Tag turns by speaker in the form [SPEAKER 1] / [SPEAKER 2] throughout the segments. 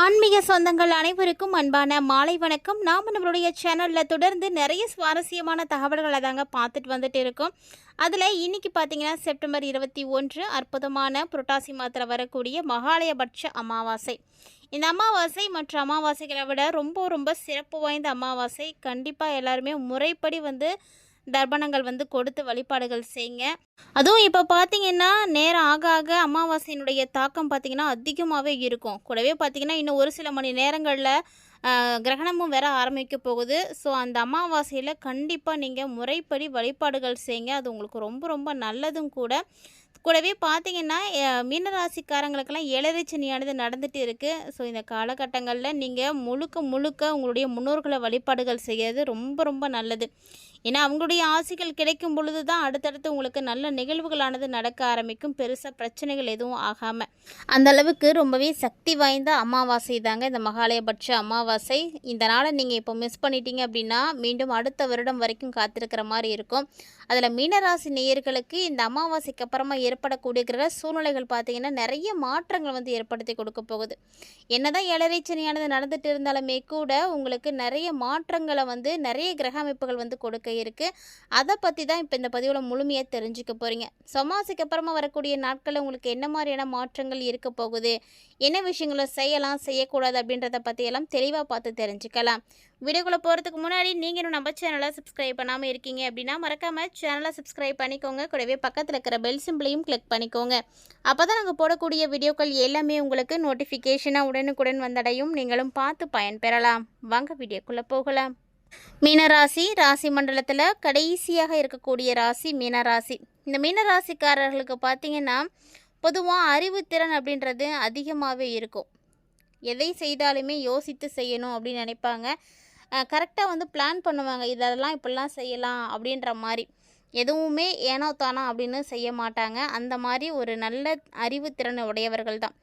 [SPEAKER 1] ஆன்மீக சொந்தங்கள் அனைவருக்கும் அன்பான மாலை வணக்கம். நாம் நம்மளுடைய சேனலில் தொடர்ந்து நிறைய சுவாரஸ்யமான தகவல்களை தாங்க பார்த்துட்டு வந்துட்டு இருக்கோம். அதில் இன்னைக்கு பார்த்தீங்கன்னா செப்டம்பர் இருபத்தி ஒன்று அற்புதமான புரட்டாசி மாதத்தில் வரக்கூடிய மகாலயபட்ச அமாவாசை. இந்த அமாவாசை மற்ற அமாவாசைகளை விட ரொம்ப ரொம்ப சிறப்பு வாய்ந்த அமாவாசை. கண்டிப்பாக எல்லாருமே முறைப்படி வந்து தர்ப்பணங்கள் வந்து கொடுத்து வழிபாடுகள் செய்யுங்க. அதுவும் இப்போ பார்த்தீங்கன்னா நேரம் ஆக ஆக அமாவாசையினுடைய தாக்கம் பார்த்தீங்கன்னா அதிகமாகவே இருக்கும். கூடவே பார்த்தீங்கன்னா இன்னும் ஒரு சில மணி நேரங்களில் கிரகணமும் வேற ஆரம்பிக்க போகுது. ஸோ அந்த அமாவாசையில் கண்டிப்பாக நீங்கள் முறைப்படி வழிபாடுகள் செய்யுங்க. அது உங்களுக்கு ரொம்ப ரொம்ப நல்லதும் கூட. கூடவே பார்த்தீங்கன்னா மீனராசிக்காரங்களுக்கெல்லாம் ஏழரை சனியானது நடந்துட்டு இருக்குது ஸோ இந்த காலகட்டங்களில் நீங்கள் முழுக்க முழுக்க உங்களுடைய முன்னோர்களை வழிபாடுகள் செய்கிறது ரொம்ப ரொம்ப நல்லது. ஏன்னா அவங்களுடைய ஆசைகள் கிடைக்கும் பொழுது தான் அடுத்தடுத்து உங்களுக்கு நல்ல நிகழ்வுகளானது நடக்க ஆரம்பிக்கும். பெருசாக பிரச்சனைகள் எதுவும் ஆகாமல் அந்த அளவுக்கு ரொம்பவே சக்தி வாய்ந்த அமாவாசை தாங்க இந்த மகாலயபட்ச அமாவாசை. இந்த நாளை நீங்கள் இப்போ மிஸ் பண்ணிட்டீங்க அப்படின்னா மீண்டும் அடுத்த வருடம் வரைக்கும் காத்திருக்கிற மாதிரி இருக்கும். அதில் மீனராசி நேயர்களுக்கு இந்த அமாவாசைக்கு அப்புறமா ஏற்படக்கூடிய கிரக சூழ்நிலைகள் பார்த்தீங்கன்னா நிறைய மாற்றங்கள் வந்து ஏற்படுத்தி கொடுக்க போகுது. என்னதான் ஏழரை சனியானது நடந்துட்டு இருந்தாலுமே கூட உங்களுக்கு நிறைய மாற்றங்களை வந்து நிறைய கிரக அமைப்புகள் வந்து கொடுக்க இருக்கு அதை பற்றி தான் இப்போ இந்த பதிவில் முழுமையாக தெரிஞ்சுக்க போகிறீங்க சமாசிக்கு அப்புறமா வரக்கூடிய நாட்களில் உங்களுக்கு என்ன மாதிரியான மாற்றங்கள் இருக்க போகுது? என்ன விஷயங்களை செய்யலாம் செய்யக்கூடாது அப்படின்றத பற்றியெல்லாம் தெளிவாக பார்த்து தெரிஞ்சுக்கலாம். வீடியோக்குள்ளே போகிறதுக்கு முன்னாடி நீங்கள் இன்னும் நம்ம சேனலை சப்ஸ்கிரைப் பண்ணாமல் இருக்கீங்க அப்படின்னா மறக்காமல் சேனலை சப்ஸ்கிரைப் பண்ணிக்கோங்க. கூடவே பக்கத்தில் இருக்கிற பெல் சிம்பிளையும் கிளிக் பண்ணிக்கோங்க. அப்போ தான் நாங்கள் போடக்கூடிய வீடியோக்கள் எல்லாமே உங்களுக்கு நோட்டிஃபிகேஷனாக உடனுக்குடன் வந்தடையும். நீங்களும் பார்த்து பயன்பெறலாம். வாங்க வீடியோக்குள்ளே போகலாம். மீனராசி ராசி மண்டலத்தில் கடைசியாக இருக்கக்கூடிய ராசி மீனராசி. இந்த மீனராசிக்காரர்களுக்கு பார்த்தீங்கன்னா பொதுவாக அறிவுத்திறன் அப்படின்றது அதிகமாகவே இருக்கும். எதை செய்தாலுமே யோசித்து செய்யணும் அப்படின்னு நினைப்பாங்க. கரெக்டாக வந்து பிளான் பண்ணுவாங்க. இதெல்லாம் இப்படிலாம் செய்யலாம் அப்படின்ற மாதிரி. எதுவுமே ஏனோ தானா அப்படின்னு செய்ய மாட்டாங்க. அந்த மாதிரி ஒரு நல்ல அறிவுத்திறன் உடையவர்கள் தான்.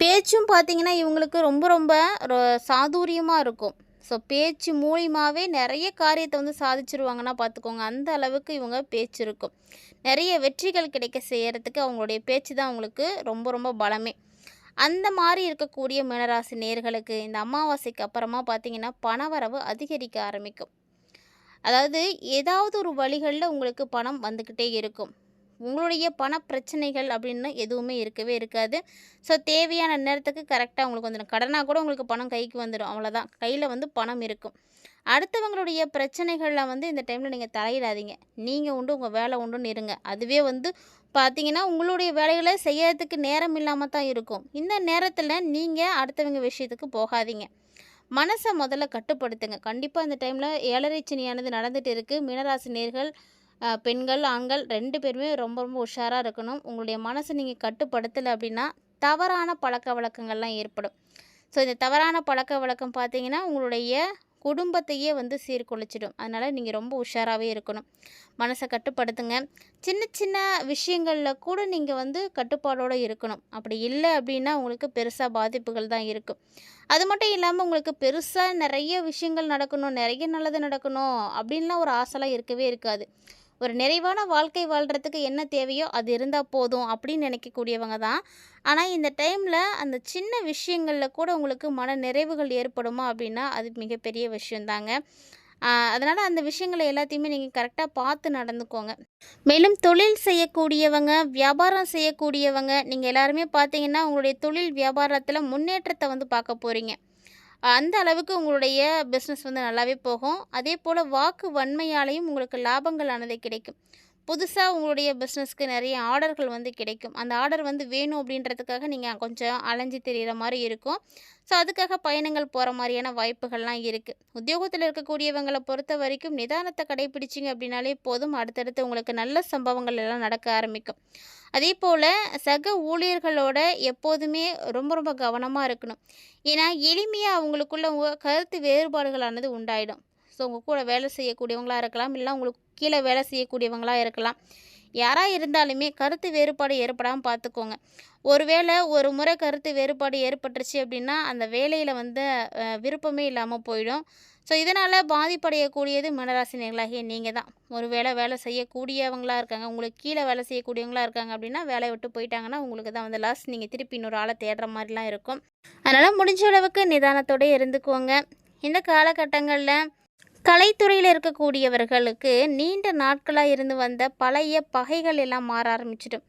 [SPEAKER 1] பேச்சும் பார்த்தீங்கன்னா இவங்களுக்கு ரொம்ப ரொம்ப சாதுரியமாக இருக்கும். ஸோ பேச்சு மூலியமாகவே நிறைய காரியத்தை வந்து சாதிச்சிருவாங்கன்னா பார்த்துக்கோங்க. அந்த அளவுக்கு இவங்க பேச்சு இருக்கும். நிறைய வெற்றிகள் கிடைக்க செய்கிறதுக்கு அவங்களுடைய பேச்சு தான் அவங்களுக்கு ரொம்ப ரொம்ப பலமே. அந்த மாதிரி இருக்கக்கூடிய மீனராசி நேர்களுக்கு இந்த அமாவாசைக்கு அப்புறமா பார்த்திங்கன்னா பணவரவு அதிகரிக்க ஆரம்பிக்கும். அதாவது ஏதாவது ஒரு வழிகளில் உங்களுக்கு பணம் வந்துக்கிட்டே இருக்கும். உங்களுடைய பண பிரச்சனைகள் அப்படின்னு எதுவுமே இருக்கவே இருக்காது. ஸோ தேவையான நேரத்துக்கு கரெக்டாக உங்களுக்கு வந்துடும் கடனாக கூட உங்களுக்கு பணம் கைக்கு வந்துடும் அவ்வளோதான் கையில் வந்து பணம் இருக்கும். அடுத்தவங்களுடைய பிரச்சனைகளில் வந்து இந்த டைமில் நீங்கள் தலையிடாதீங்க. நீங்கள் உண்டு உங்கள் வேலை உண்டுன்னு இருங்க. அதுவே வந்து பார்த்தீங்கன்னா உங்களுடைய வேலைகளை செய்யறதுக்கு நேரம் இல்லாமல் தான் இருக்கும். இந்த நேரத்தில் நீங்கள் அடுத்தவங்க விஷயத்துக்கு போகாதீங்க. மனசை முதல்ல கட்டுப்படுத்துங்க. கண்டிப்பாக இந்த டைமில் ஏழரை சனியானது நடந்துகிட்டு இருக்குது மீனராசி நேர்கள் பெண்கள் ஆண்கள் ரெண்டு பேருமே ரொம்ப ரொம்ப உஷாராக இருக்கணும். உங்களுடைய மனசை நீங்கள் கட்டுப்படுத்தலை அப்படின்னா தவறான பழக்க வழக்கங்கள்லாம் ஏற்படும். ஸோ இந்த தவறான பழக்க வழக்கம் பார்த்தீங்கன்னா உங்களுடைய குடும்பத்தையே வந்து சீர்குலைச்சிடும். அதனால் நீங்கள் ரொம்ப உஷாராகவே இருக்கணும். மனசை கட்டுப்படுத்துங்க. சின்ன சின்ன விஷயங்களில் கூட நீங்கள் வந்து கட்டுப்பாடோடு இருக்கணும். அப்படி இல்லை அப்படின்னா உங்களுக்கு பெருசாக பாதிப்புகள் தான் இருக்கும். அது மட்டும் இல்லாமல் உங்களுக்கு பெருசாக நிறைய விஷயங்கள் நடக்கணும். நிறைய நல்லது நடக்கணும் அப்படின்லாம் ஒரு ஆசைலாம் இருக்கவே இருக்காது. ஒரு நிறைவான வாழ்க்கை வாழ்கிறதுக்கு என்ன தேவையோ அது இருந்தால் போதும் அப்படின்னு நினைக்கக்கூடியவங்க தான். ஆனால் இந்த டைமில் அந்த சின்ன விஷயங்களில் கூட உங்களுக்கு மன நிறைவுகள் ஏற்படுமா அப்படின்னா அது மிகப்பெரிய விஷயந்தாங்க. அதனால் அந்த விஷயங்களை எல்லாத்தையுமே நீங்கள் கரெக்டாக பார்த்து நடந்துக்கோங்க. மேலும் தொழில் செய்யக்கூடியவங்க வியாபாரம் செய்யக்கூடியவங்க நீங்கள் எல்லாருமே பார்த்தீங்கன்னா உங்களுடைய தொழில் வியாபாரத்தில் முன்னேற்றத்தை வந்து பார்க்க போகிறீங்க அந்த அளவுக்கு உங்களுடைய பிஸ்னஸ் வந்து நல்லாவே போகும். அதே போல் வாக்கு வன்மையாலையும் உங்களுக்கு லாபங்கள் ஆனது கிடைக்கும். புதுசாக உங்களுடைய பிஸ்னஸ்க்கு நிறைய ஆர்டர்கள் வந்து கிடைக்கும். அந்த ஆர்டர் வந்து வேணும் அப்படின்றதுக்காக நீங்கள் கொஞ்சம் அலைஞ்சு தெரிகிற மாதிரி இருக்கும். ஸோ அதுக்காக பயணங்கள் போகிற மாதிரியான வாய்ப்புகள்லாம் இருக்குது உத்தியோகத்தில் இருக்கக்கூடியவங்களை பொறுத்த வரைக்கும் நிதானத்தை கடைபிடிச்சிங்க அப்படின்னாலே போதும். அடுத்தடுத்து உங்களுக்கு நல்ல சம்பவங்கள் எல்லாம் நடக்க ஆரம்பிக்கும். அதே போல் சக ஊழியர்களோட எப்போதுமே ரொம்ப ரொம்ப கவனமாக இருக்கணும். ஏன்னா எளிமையாக அவங்களுக்குள்ள கருத்து வேறுபாடுகளானது உண்டாயிடும். ஸோ உங்கள் கூட வேலை செய்யக்கூடியவங்களாக இருக்கலாம் இல்லை உங்களுக்கு கீழே வேலை செய்யக்கூடியவங்களாக இருக்கலாம். யாராக இருந்தாலுமே கருத்து வேறுபாடு ஏற்படாமல் பார்த்துக்கோங்க ஒருவேளை ஒரு முறை கருத்து வேறுபாடு ஏற்பட்டுருச்சு அப்படின்னா அந்த வேலையில் வந்து விருப்பமே இல்லாமல் போயிடும். ஸோ இதனால் பாதிப்படையக்கூடியது மனராசினியர்களாகிய நீங்கள் தான். ஒரு வேளை வேலை செய்யக்கூடியவங்களா இருக்காங்க உங்களுக்கு கீழே வேலை செய்யக்கூடியவங்களா இருக்காங்க அப்படின்னா வேலையை விட்டு போயிட்டாங்கன்னா உங்களுக்கு தான் வந்து லாஸ் நீங்கள் திருப்பி இன்னொரு ஆளை தேடுற மாதிரிலாம் இருக்கும். அதனால் முடிஞ்ச அளவுக்கு நிதானத்தோட இருந்துக்கோங்க. இந்த காலகட்டங்களில் கலைத்துறையில் இருக்கக்கூடியவர்களுக்கு நீண்ட நாட்களாக இருந்து வந்த பழைய பகைகள் எல்லாம் மாற ஆரம்பிச்சிடும்.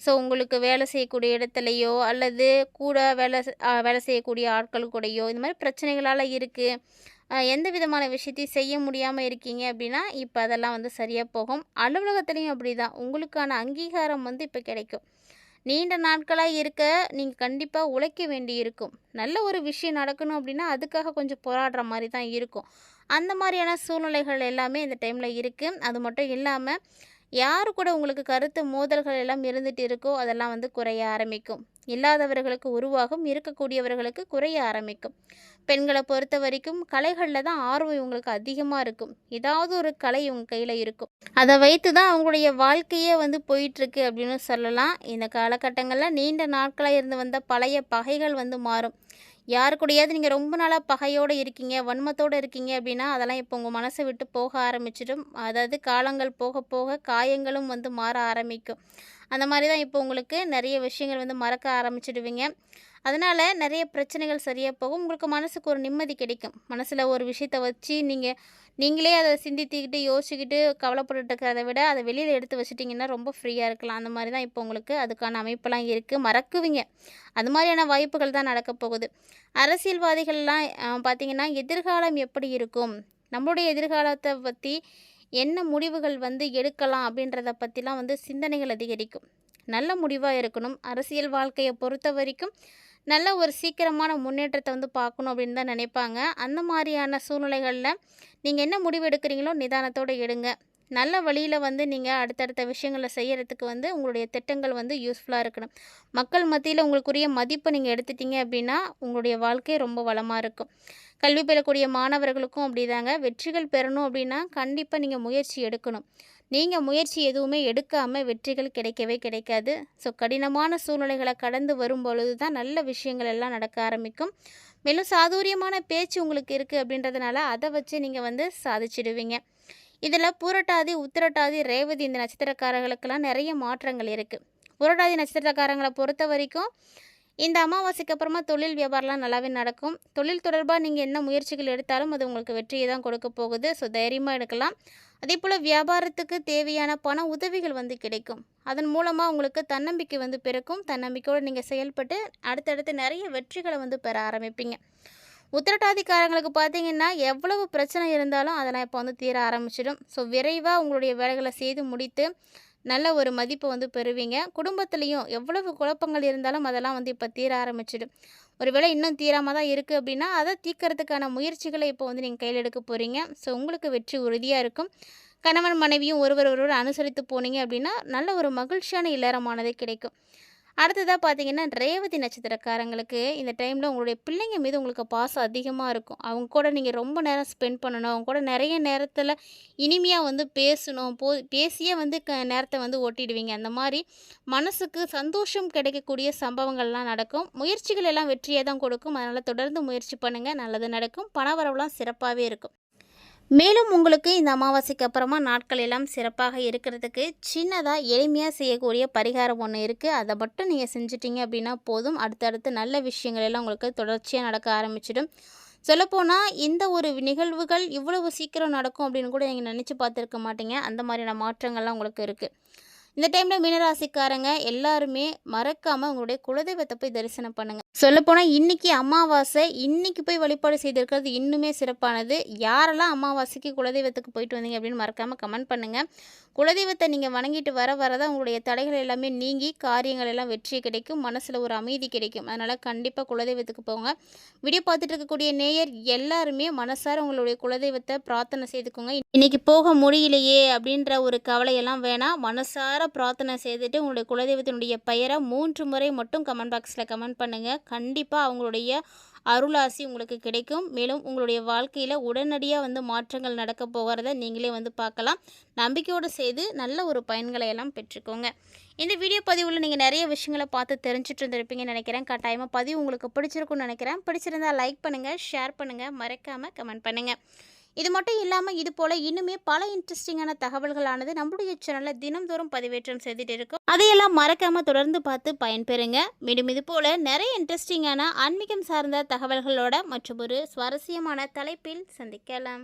[SPEAKER 1] ஸோ உங்களுக்கு வேலை செய்யக்கூடிய இடத்துலையோ அல்லது கூட வேலை வேலை செய்யக்கூடிய ஆட்கள் கூடயோ இந்த மாதிரி பிரச்சனைகளால் இருக்குது எந்த விதமான விஷயத்தையும் செய்ய முடியாமல் இருக்கீங்க அப்படின்னா இப்போ அதெல்லாம் வந்து சரியாக போகும். அலுவலகத்துலேயும் அப்படி தான் உங்களுக்கான அங்கீகாரம் வந்து இப்போ கிடைக்கும். நீண்ட நாட்களாக இருக்க நீங்கள் கண்டிப்பாக உழைக்க வேண்டி இருக்கும் நல்ல ஒரு விஷயம் நடக்கணும் அப்படின்னா அதுக்காக கொஞ்சம் போராடுற மாதிரி தான் இருக்கும். அந்த மாதிரியான சூழ்நிலைகள் எல்லாமே இந்த டைமில் இருக்குது அது மட்டும் இல்லாமல் யார் கூட உங்களுக்கு கருத்து மோதல்கள் எல்லாம் இருந்துகிட்டு இருக்கோ அதெல்லாம் வந்து குறைய ஆரம்பிக்கும். இல்லாதவர்களுக்கு உருவாகும் இருக்கக்கூடியவர்களுக்கு குறைய ஆரம்பிக்கும். பெண்களை பொறுத்த வரைக்கும் கலைகளில் தான் ஆர்வம் இவங்களுக்கு அதிகமாக இருக்கும். ஏதாவது ஒரு கலை இவங்க கையில் இருக்கும். அதை வைத்து தான் அவங்களுடைய வாழ்க்கையே வந்து போயிட்டுருக்கு அப்படின்னு சொல்லலாம். இந்த காலகட்டங்களில் நீண்ட நாட்களாக இருந்து வந்த பழைய பகைகள் வந்து மாறும். யாரு கூடயாவது நீங்கள் ரொம்ப நாளாக பகையோடு இருக்கீங்க வன்மத்தோடு இருக்கீங்க அப்படின்னா அதெல்லாம் இப்போ உங்கள் மனசை விட்டு போக ஆரம்பிச்சிடும். அதாவது காலங்கள் போக போக காயங்களும் வந்து மாற ஆரம்பிக்கும். அந்த மாதிரி தான் இப்போ உங்களுக்கு நிறைய விஷயங்கள் வந்து மறக்க ஆரம்பிச்சிடுவீங்க. அதனால் நிறைய பிரச்சனைகள் சரியாக போகும். உங்களுக்கு மனசுக்கு ஒரு நிம்மதி கிடைக்கும். மனசில் ஒரு விஷயத்தை வச்சு நீங்கள் நீங்களே அதை சிந்தித்துக்கிட்டு யோசிச்சுக்கிட்டு கவலைப்பட்டுட்டு இருக்கிறத விட அதை வெளியில் எடுத்து வச்சுட்டிங்கன்னா ரொம்ப ஃப்ரீயாக இருக்கலாம். அந்த மாதிரி தான் இப்போ உங்களுக்கு அதுக்கான அமைப்பெல்லாம் இருக்குது மறக்குவீங்க. அது மாதிரியான வாய்ப்புகள் தான் நடக்க போகுது. அரசியல்வாதிகள்லாம் பார்த்திங்கன்னா எதிர்காலம் எப்படி இருக்கும்? நம்மளுடைய எதிர்காலத்தை பற்றி என்ன முடிவுகள் வந்து எடுக்கலாம் அப்படின்றத பற்றிலாம் வந்து சிந்தனைகள் அதிகரிக்கும். நல்ல முடிவாக இருக்கணும். அரசியல் வாழ்க்கையை பொறுத்த வரைக்கும் நல்ல ஒரு சீக்கிரமான முன்னேற்றத்தை வந்து பார்க்கணும் அப்படின்னு தான் நினைப்பாங்க. அந்த மாதிரியான சூழ்நிலைகளில் நீங்கள் என்ன முடிவு எடுக்கிறீங்களோ நிதானத்தோடு எடுங்க. நல்ல வழியில் வந்து நீங்கள் அடுத்தடுத்த விஷயங்களை செய்கிறதுக்கு வந்து உங்களுடைய திட்டங்கள் வந்து யூஸ்ஃபுல்லாக இருக்கணும். மக்கள் மத்தியில் உங்களுக்குரிய மதிப்பை நீங்கள் எடுத்துட்டீங்க அப்படின்னா உங்களுடைய வாழ்க்கை ரொம்ப வளமாக இருக்கும். கல்வி பெறக்கூடிய மாணவர்களுக்கும் அப்படிதாங்க. வெற்றிகள் பெறணும் அப்படின்னா கண்டிப்பாக நீங்கள் முயற்சி எடுக்கணும். நீங்கள் முயற்சி எதுவுமே எடுக்காமல் வெற்றிகள் கிடைக்கவே கிடைக்காது. ஸோ கடினமான சூழ்நிலைகளை கடந்து வரும் பொழுது தான் நல்ல விஷயங்கள் எல்லாம் நடக்க ஆரம்பிக்கும். மேலும் சாதுரியமான பேச்சு உங்களுக்கு இருக்குது அப்படின்றதுனால அதை வச்சு நீங்கள் வந்து சாதிச்சிடுவீங்க. இதில் பூரட்டாதி உத்திரட்டாதி ரேவதி இந்த நட்சத்திரக்காரர்களுக்கெல்லாம் நிறைய மாற்றங்கள் இருக்குது புரட்டாதி நட்சத்திரக்காரங்களை பொறுத்த வரைக்கும் இந்த அமாவாசைக்கு அப்புறமா தொழில் வியாபாரம்லாம் நல்லாவே நடக்கும். தொழில் தொடர்பாக நீங்கள் என்ன முயற்சிகள் எடுத்தாலும் அது உங்களுக்கு வெற்றியை தான் கொடுக்க போகுது. ஸோ தைரியமாக எடுக்கலாம். அதே போல் வியாபாரத்துக்கு தேவையான பண உதவிகள் வந்து கிடைக்கும். அதன் மூலமாக உங்களுக்கு தன்னம்பிக்கை வந்து பிறக்கும். தன்னம்பிக்கையோடு நீங்கள் செயல்பட்டு அடுத்தடுத்து நிறைய வெற்றிகளை வந்து பெற ஆரம்பிப்பீங்க. உத்திரட்டாதிக்காரங்களுக்கு பார்த்தீங்கன்னா எவ்வளவு பிரச்சனை இருந்தாலும் அதெல்லாம் இப்போ வந்து தீர ஆரம்பிச்சிடும். ஸோ விரைவாக உங்களுடைய வேலைகளை செய்து முடித்து நல்ல ஒரு மதிப்பை வந்து பெறுவீங்க. குடும்பத்துலேயும் எவ்வளவு குழப்பங்கள் இருந்தாலும் அதெல்லாம் வந்து இப்போ தீர ஆரம்பிச்சிடும். ஒருவேளை இன்னும் தீராமல் தான் இருக்குது அப்படின்னா அதை தீர்க்கறதுக்கான முயற்சிகளை இப்போ வந்து நீங்கள் கையில் எடுக்க போகிறீங்க ஸோ உங்களுக்கு வெற்றி உறுதியாக இருக்கும். கணவன் மனைவியும் ஒருவர் ஒருவர் அனுசரித்து போனீங்க அப்படின்னா நல்ல ஒரு மகிழ்ச்சியான இல்லறமானது கிடைக்கும். அடுத்ததாக பார்த்தீங்கன்னா ரேவதி நட்சத்திரக்காரங்களுக்கு இந்த டைமில் உங்களுடைய பிள்ளைங்க மீது உங்களுக்கு பாசம் அதிகமாக இருக்கும். அவங்க கூட நீங்கள் ரொம்ப நேரம் ஸ்பெண்ட் பண்ணணும். அவங்க கூட நிறைய நேரத்தில் இனிமையாக வந்து பேசணும். போ பேசியே வந்து க நேரத்தை வந்து ஓட்டிடுவீங்க அந்த மாதிரி மனசுக்கு சந்தோஷம் கிடைக்கக்கூடிய சம்பவங்கள்லாம் நடக்கும். முயற்சிகள் எல்லாம் வெற்றியை தான் கொடுக்கும். அதனால் தொடர்ந்து முயற்சி பண்ணுங்கள் நல்லது நடக்கும். பணவரவுலாம் சிறப்பாகவே இருக்கும். மேலும் உங்களுக்கு இந்த அமாவாசைக்கு அப்புறமா நாட்கள் எல்லாம் சிறப்பாக இருக்கிறதுக்கு சின்னதாக எளிமையாக செய்யக்கூடிய பரிகாரம் ஒன்று இருக்குது அதை மட்டும் நீங்கள் செஞ்சிட்டிங்க அப்படின்னா போதும். அடுத்தடுத்து நல்ல விஷயங்கள் எல்லாம் உங்களுக்கு தொடர்ச்சியாக நடக்க ஆரம்பிச்சிடும். சொல்லப்போனால் இந்த ஒரு நிகழ்வுகள் இவ்வளவு சீக்கிரம் நடக்கும் அப்படின்னு கூட நீங்கள் நினச்சி பார்த்துருக்க மாட்டீங்க. அந்த மாதிரியான மாற்றங்கள்லாம் உங்களுக்கு இருக்குது இந்த டைமில் மீனராசிக்காரங்க எல்லாருமே மறக்காமல் உங்களுடைய குலதெய்வத்தை போய் தரிசனம் பண்ணுங்கள் சொல்லப்போனால் இன்றைக்கி அமாவாசை இன்றைக்கி போய் வழிபாடு செய்திருக்கிறது இன்னுமே சிறப்பானது. யாரெல்லாம் அமாவாசைக்கு குலதெய்வத்துக்கு போயிட்டு வந்தீங்க அப்படின்னு மறக்காமல் கமெண்ட் பண்ணுங்கள் குலதெய்வத்தை நீங்கள் வணங்கிட்டு வர வரதான் உங்களுடைய தடைகள் எல்லாமே நீங்கி காரியங்கள் எல்லாம் வெற்றி கிடைக்கும் மனசில் ஒரு அமைதி கிடைக்கும். அதனால் கண்டிப்பாக குலதெய்வத்துக்கு போங்க. வீடியோ பார்த்துட்டு இருக்கக்கூடிய நேயர் எல்லாருமே மனசார உங்களுடைய குலதெய்வத்தை பிரார்த்தனை செய்துக்கோங்க. இன்றைக்கி போக முடியலையே அப்படின்ற ஒரு கவலையெல்லாம் வேணாம் மனசார பிரார்த்தனை செய்துட்டு உங்களுடைய குலதெய்வத்தினுடைய பெயரை மூன்று முறை மட்டும் கமெண்ட் பாக்ஸில் கமெண்ட் பண்ணுங்கள் கண்டிப்பாக அவங்களுடைய அருளாசி உங்களுக்கு கிடைக்கும். மேலும் உங்களுடைய வாழ்க்கையில் உடனடியாக வந்து மாற்றங்கள் நடக்க போகிறத நீங்களே வந்து பார்க்கலாம். நம்பிக்கையோடு செய்து நல்ல ஒரு பயன்களை எல்லாம் பெற்றுக்கோங்க. இந்த வீடியோ பதிவில் நீங்கள் நிறைய விஷயங்களை பார்த்து தெரிஞ்சுட்டு இருந்திருப்பீங்கன்னு நினைக்கிறேன். கட்டாயமாக பதிவு உங்களுக்கு பிடிச்சிருக்கும்னு நினைக்கிறேன். பிடிச்சிருந்தா லைக் பண்ணுங்கள் ஷேர் பண்ணுங்கள் மறக்காமல் கமெண்ட் பண்ணுங்கள் இது மட்டும் இல்லாமல் இது போல் இன்னுமே பல இன்ட்ரெஸ்டிங்கான தகவல்களானது நம்முடைய சேனலில் தினம்தோறும் பதிவேற்றம் செய்துட்டு இருக்கும். அதையெல்லாம் மறக்காமல் தொடர்ந்து பார்த்து பயன்பெறுங்க. மீண்டும் இது போல் நிறைய இன்ட்ரெஸ்டிங்கான ஆன்மீகம் சார்ந்த தகவல்களோட மற்றும் ஒரு சுவாரஸ்யமான தலைப்பில் சந்திக்கலாம்.